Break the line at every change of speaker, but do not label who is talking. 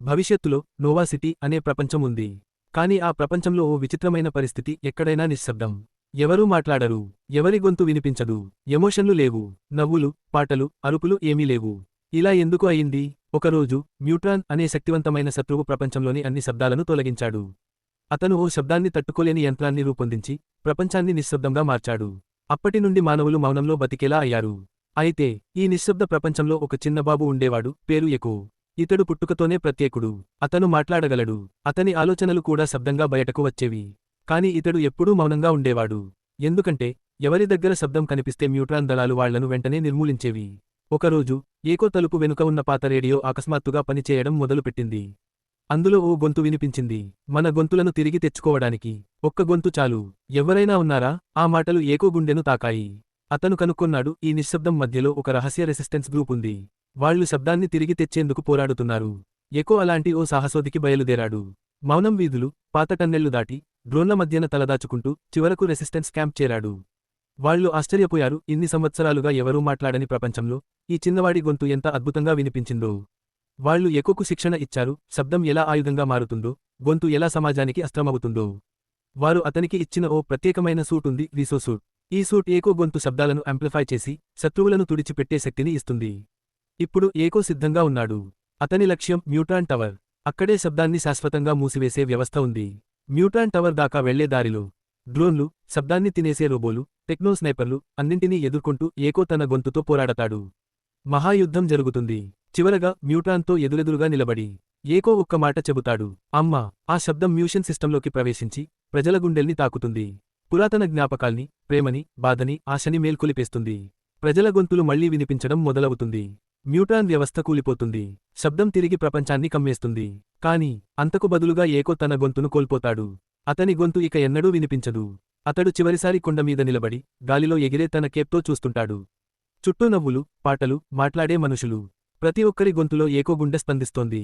భవిష్యత్తులో Noah city అనే ప్రపంచం ఉంది. కాని ఆ ప్రపంచంలో ఓ విచిత్రమైన పరిస్థితి ఎక్కడైనా నిశ్శబ్దం. ఎవరూ మాట్లాడరు ఎవరి గొంతు వినిపించదు ఎమోషన్లు లేవు నవ్వులు పాటలు అరుపులు ఏమీ లేవు. ఇలా ఎందుకు అయింది? ఒకరోజు మ్యూట్రాన్ అనే శక్తివంతమైన శత్రువు ప్రపంచంలోని అన్ని శబ్దాలను తొలగించాడు. అతను ఓ శబ్దాన్ని తట్టుకోలేని యంత్రాన్ని రూపొందించి ప్రపంచాన్ని నిశ్శబ్దంగా మార్చాడు. అప్పటి నుండి మానవులు మౌనంలో బతికేలా అయ్యారు. అయితే ఈ నిశ్శబ్ద ప్రపంచంలో ఒక చిన్న బాబు ఉండేవాడు పేరు ఎకో ఇతడు పుట్టుకతోనే ప్రత్యేకుడు. అతను మాట్లాడగలడు. అతని ఆలోచనలు కూడా శబ్దంగా బయటకు వచ్చేవి. కాని ఇతడు ఎప్పుడూ మౌనంగా ఉండేవాడు. ఎందుకంటే ఎవరి దగ్గర శబ్దం కనిపిస్తే మ్యూట్రాన్ దళాలు వాళ్ళను వెంటనే నిర్మూలించేవి. ఒకరోజు ఏకో తలుపు వెనుక ఉన్న పాత రేడియో అకస్మాత్తుగా పనిచేయడం మొదలుపెట్టింది. అందులో ఓ గొంతు వినిపించింది. మన గొంతులను తిరిగి తెచ్చుకోవడానికి. ఒక్క గొంతు చాలు. ఎవరైనా ఉన్నారా? ఆ మాటలు ఏకో గుండెను తాకాయి. అతను కనుక్కొన్నాడు ఈ నిశ్శబ్దం మధ్యలో ఒక రహస్య రెసిస్టెన్స్ గ్రూప్ ఉంది. వాళ్ళు శబ్దాన్ని తిరిగి తెచ్చేందుకు పోరాడుతున్నారు. ఎకో అలాంటి ఓ సాహసోదికి బయలుదేరాడు. మౌనం వీధులు పాత టన్నెళ్ళు దాటి డ్రోన్ల మధ్యన తలదాచుకుంటూ చివరకు రెసిస్టెన్స్ క్యాంప్ చేరాడు. వాళ్ళు ఆశ్చర్యపోయారు ఇన్ని సంవత్సరాలుగా ఎవరూ మాట్లాడని ప్రపంచంలో ఈ చిన్నవాడి గొంతు ఎంత అద్భుతంగా వినిపించిందో. వాళ్ళు ఎక్కువకు శిక్షణ ఇచ్చారు శబ్దం ఎలా ఆయుధంగా మారుతుందో గొంతు ఎలా సమాజానికి అస్త్రమవుతుందో. వారు అతనికి ఇచ్చిన ఓ ప్రత్యేకమైన సూట్ ఉంది రీసో సూట్. ఈ సూట్ ఏకో గొంతు శబ్దాలను అంప్లిఫై చేసి శత్రువులను తుడిచిపెట్టే శక్తిని ఇస్తుంది. ఇప్పుడు ఏకో సిద్ధంగా ఉన్నాడు. అతని లక్ష్యం మ్యూటాన్ టవర్. అక్కడే శబ్దాన్ని శాశ్వతంగా మూసివేసే వ్యవస్థ ఉంది. మ్యూటాన్ టవర్ దాకా వెళ్ళే దారిలో డ్రోన్లు శబ్దాన్ని తినేసే రోబోలు టెక్నో స్నైపర్లు అన్నింటినీ ఎదుర్కొంటూ ఏకో తన గొంతుతో పోరాడతాడు. మహాయుద్ధం జరుగుతుంది. చివరగా మ్యూటాన్తో ఎదురెదురుగా నిలబడి ఏకో ఒక్క మాట చెబుతాడు. అమ్మా ఆ శబ్దం మ్యూషన్ సిస్టంలోకి ప్రవేశించి ప్రజల గుండెల్ని తాకుతుంది. పురాతన జ్ఞాపకాల్ని ప్రేమని బాధని ఆశని మేల్కొలిపేస్తుంది. ప్రజల గొంతులు మళ్ళీ వినిపించడం మొదలవుతుంది. మ్యూటాన్ వ్యవస్థ కూలిపోతుంది. శబ్దం తిరిగి ప్రపంచాన్ని కమ్మేస్తుంది. కాని అంతకు బదులుగా ఏకో తన గొంతును కోల్పోతాడు. అతని గొంతు ఇక ఎన్నడూ వినిపించదు. అతడు చివరిసారి కొండమీద నిలబడి గాలిలో ఎగిరే తన కేప్తో చూస్తుంటాడు. చుట్టూ నవ్వులు పాటలు మాట్లాడే మనుషులు. ప్రతి ఒక్కరి గొంతులో ఏకో గుండె స్పందిస్తోంది.